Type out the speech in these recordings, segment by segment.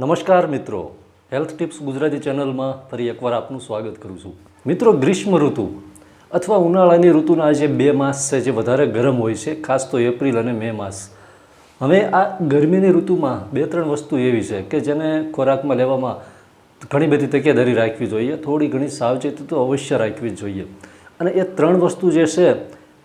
નમસ્કાર મિત્રો. Health tips Gujarati ચેનલમાં ફરી એકવાર આપનું સ્વાગત કરું છું. મિત્રો, ગ્રીષ્મ ઋતુ અથવા ઉનાળાની ઋતુના જે બે માસ છે જે વધારે ગરમ હોય છે, ખાસ તો એપ્રિલ અને મે માસ. હવે આ ગરમીની ઋતુમાં બે ત્રણ વસ્તુ એવી છે કે જેને ખોરાકમાં લેવામાં ઘણી બધી તકેદારી રાખવી જોઈએ. થોડી ઘણી સાવચેતી તો અવશ્ય રાખવી જ જોઈએ. અને એ ત્રણ વસ્તુ જે છે,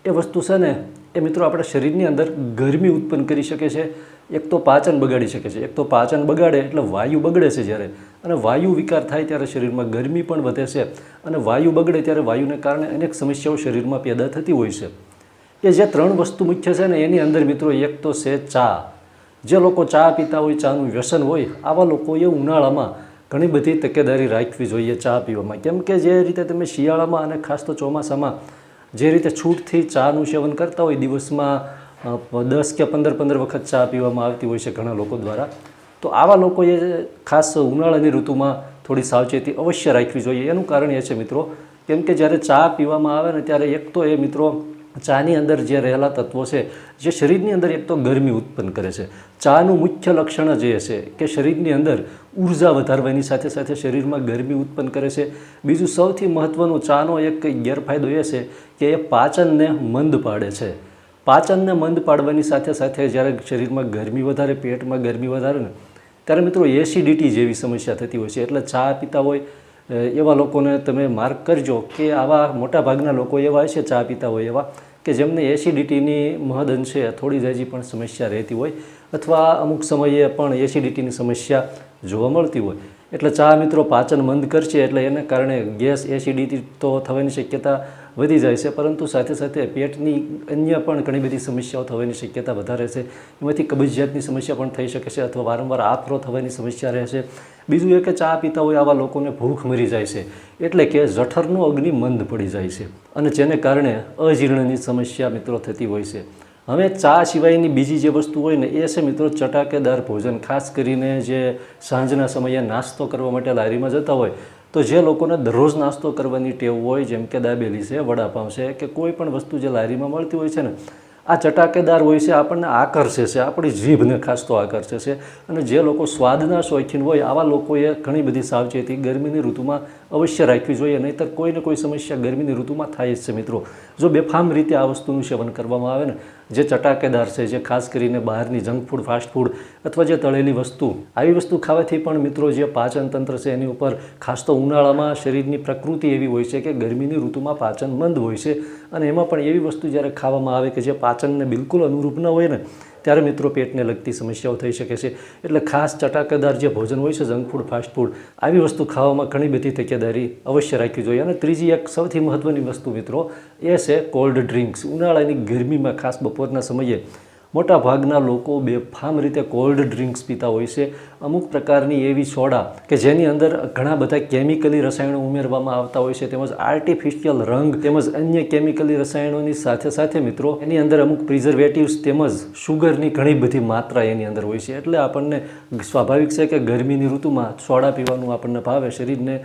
એ વસ્તુ છે ને એ મિત્રો આપણા શરીરની અંદર ગરમી ઉત્પન્ન કરી શકે છે, એક તો પાચન બગાડી શકે છે. એક તો પાચન બગાડે એટલે વાયુ બગડે છે જ્યારે. અને વાયુ વિકાર થાય ત્યારે શરીરમાં ગરમી પણ વધે છે. અને વાયુ બગડે ત્યારે વાયુને કારણે અનેક સમસ્યાઓ શરીરમાં પેદા થતી હોય છે. એ જે ત્રણ વસ્તુ મુખ્ય છે ને, એની અંદર મિત્રો એક તો છે ચા. જે લોકો ચા પીતા હોય, ચાનું વ્યસન હોય, આવા લોકોએ ઉનાળામાં ઘણી બધી તકેદારી રાખવી જોઈએ ચા પીવામાં. કેમ કે જે રીતે તમે શિયાળામાં અને ખાસ તો ચોમાસામાં જે રીતે છૂટથી ચાનું સેવન કરતા હોય દિવસમાં દસ કે પંદર પંદર વખત ચા પીવામાં આવતી હોય છે ઘણા લોકો દ્વારા. તો આવા લોકોએ ખાસ ઉનાળાની ઋતુમાં થોડી સાવચેતી અવશ્ય રાખવી જોઈએ. એનું કારણ એ છે મિત્રો, કેમ કે જ્યારે ચા પીવામાં આવે ને ત્યારે એક તો એ મિત્રો ચાની અંદર જે રહેલા તત્વો છે, જે શરીરની અંદર એક તો ગરમી ઉત્પન્ન કરે છે. ચાનું મુખ્ય લક્ષણ જ છે કે શરીરની અંદર ઊર્જા વધારવાની સાથે સાથે શરીરમાં ગરમી ઉત્પન્ન કરે છે. બીજું સૌથી મહત્ત્વનું ચાનો એક ગેરફાયદો એ છે કે એ પાચનને મંદ પાડે છે. પાચનને મંદ પાડવાની સાથે સાથે જ્યારે શરીરમાં ગરમી વધારે, પેટમાં ગરમી વધારે ને, ત્યારે મિત્રો એસિડિટી જેવી સમસ્યા થતી હોય છે. એટલે ચા પીતા હોય એવા લોકોને તમે માર્ક કરજો કે આવા મોટાભાગના લોકો એવા છે ચા પીતા હોય એવા. કે જેમને એસિડિટીની મહદ અંશે થોડી જાજી પણ સમસ્યા રહેતી હોય અથવા અમુક સમયે પણ એસિડિટીની સમસ્યા જોવા મળતી હોય. એટલે ચા મિત્રો પાચન મંદ કરશે એટલે એને કારણે ગેસ એસિડિટી તો થવાની શક્યતા વધી જાય છે, પરંતુ સાથે સાથે પેટની અન્ય પણ ઘણી બધી સમસ્યાઓ થવાની શક્યતા વધારે છે. એમાંથી કબજિયાતની સમસ્યા પણ થઈ શકે છે અથવા વારંવાર આફરો થવાની સમસ્યા રહેશે બીજું એ કે ચા પીતા હોય આવા લોકોને ભૂખ મરી જાય છે, એટલે કે જઠરનું અગ્નિ મંદ પડી જાય છે અને જેને કારણે અજીર્ણની સમસ્યા મિત્રો થતી હોય છે. હવે ચા સિવાયની બીજી જે વસ્તુ હોય ને એ છે મિત્રો ચટાકેદાર ભોજન. ખાસ કરીને જે સાંજના સમયે નાસ્તો કરવા માટે લારીમાં જતા હોય, તો જે લોકોને દરરોજ નાસ્તો કરવાની ટેવ હોય, જેમ કે દાબેલી છે, વડાપાઉં છે, કે કોઈ પણ વસ્તુ જે લારીમાં મળતી હોય છે ને, આ ચટાકેદાર હોય છે આપણને આકર્ષે છે, આપણી જીભને ખાસ તો આકર્ષે છે. અને જે લોકો સ્વાદના શોખીન હોય, આવા લોકોએ ઘણી બધી સાવચેતી ગરમીની ઋતુમાં અવશ્ય રાખવી જોઈએ, નહીંતર કોઈને કોઈ સમસ્યા ગરમીની ઋતુમાં થાય જ છે મિત્રો. જો બેફામ રીતે આ વસ્તુનું સેવન કરવામાં આવે ને જે ચટાકેદાર છે, જે ખાસ કરીને બહારની જંક ફૂડ, ફાસ્ટ ફૂડ અથવા જે તળેલી વસ્તુ, આવી વસ્તુ ખાવાથી પણ મિત્રો જે પાચન તંત્ર છે, એની ઉપર ખાસ તો ઉનાળામાં શરીરની પ્રકૃતિ એવી હોય છે કે ગરમીની ઋતુમાં પાચન મંદ હોય છે અને એમાં પણ એવી વસ્તુ જ્યારે ખાવામાં આવે કે જે પાચનને બિલકુલ અનુરૂપ ન હોય ને ત્યારે મિત્રો પેટને લગતી સમસ્યાઓ થઈ શકે છે. એટલે ખાસ ચટાકેદાર જે ભોજન હોય છે, જંક ફૂડ, ફાસ્ટ ફૂડ, આવી વસ્તુ ખાવામાં ઘણી બધી તકેદારી અવશ્ય રાખવી જોઈએ. અને ત્રીજી એક સૌથી મહત્ત્વની વસ્તુ મિત્રો એ છે કોલ્ડ ડ્રિંક્સ. ઉનાળાની ગરમીમાં ખાસ બપોરના સમયે મોટા ભાગના લોકો બેફામ રીતે કોલ્ડ ડ્રિંક્સ પીતા હોય છે. અમુક પ્રકારની એવી સોડા કે જેની અંદર ઘણા બધા કેમિકલી રસાયણો ઉમેરવામાં આવતા હોય છે, તેમજ આર્ટિફિશિયલ રંગ, તેમજ અન્ય કેમિકલી રસાયણોની સાથે સાથે મિત્રો, એની અંદર અમુક પ્રિઝર્વેટિવ્સ તેમજ શુગરની ઘણી બધી માત્રા એની અંદર હોય છે. એટલે આપણને સ્વાભાવિક છે કે ગરમીની ઋતુમાં સોડા પીવાનું આપણને ભાવે, શરીરને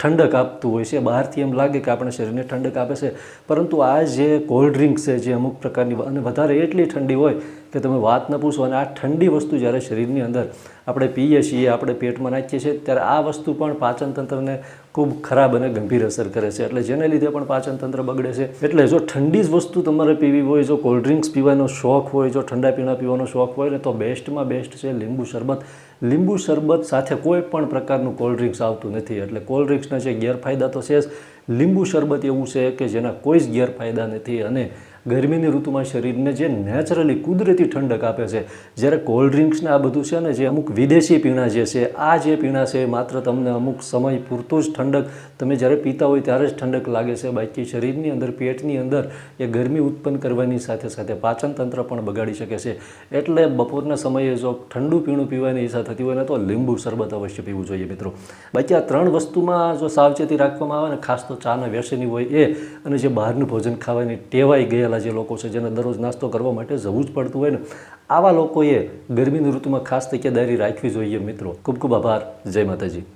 ઠંડક આપતું હોય છે. બહારથી એમ લાગે કે આપણે શરીરને ઠંડક આપે છે. પરંતુ આ જે કોલ્ડ ડ્રિંક્સ છે, જે અમુક પ્રકારની અને વધારે એટલી ઠંડી હોય કે તમે વાત ન પૂછો અને આ ઠંડી વસ્તુ જ્યારે શરીરની અંદર આપણે પીએ છીએ, આપણે પેટમાં નાખીએ છીએ, ત્યારે આ વસ્તુ પણ પાચન તંત્રને ખૂબ ખરાબ અને ગંભીર અસર કરે છે. એટલે જેને લીધે પણ પાચન તંત્ર બગડે છે. એટલે જો ઠંડી જ વસ્તુ તમારે પીવી હોય, જો કોલ્ડ ડ્રિંક્સ પીવાનો શોખ હોય, જો ઠંડા પીણા પીવાનો શોખ હોય, ને તો બેસ્ટમાં બેસ્ટ છે લીંબુ શરબત. લીંબુ શરબત સાથે કોઈ પણ પ્રકારનું કોલ્ડ ડ્રિંક્સ આવતું નથી. એટલે કોલ્ડ ડ્રિંક્સના જે ગેરફાયદા તો છે જ. લીંબુ શરબત એવું છે કે જેના કોઈ જ ગેરફાયદા નથી અને ગરમીની ઋતુમાં શરીરને જે નેચરલી કુદરતી ઠંડક આપે છે, જ્યારે કોલ્ડ ડ્રિંક્સને આ બધું છે ને, જે અમુક વિદેશી પીણા જે છે, આ જે પીણા છે માત્ર તમને અમુક સમય પૂરતું જ ઠંડક તમે જ્યારે પીતા હોય ત્યારે જ ઠંડક લાગે છે. બાકી શરીરની અંદર, પેટની અંદર એ ગરમી ઉત્પન્ન કરવાની સાથે સાથે પાચન તંત્ર પણ બગાડી શકે છે. એટલે બપોરના સમયે જો ઠંડુ પીણું પીવાની ઈચ્છા થતી હોય ને, તો લીંબુ શરબત અવશ્ય પીવું જોઈએ મિત્રો. બાકી આ ત્રણ વસ્તુમાં જો સાવચેતી રાખવામાં આવે ને, ખાસ તો ચાના વ્યસની હોય એ, અને જે બહારનું ભોજન ખાવાની ટેવાઈ ગયેલા જે લોકો છે જેને દરરોજ નાસ્તો કરવા માટે જવું જ પડતું હોય ને, આવા લોકોએ ગરમીની ઋતુમાં ખાસ તકેદારી રાખવી જોઈએ મિત્રો. ખૂબ ખૂબ આભાર. જય માતાજી.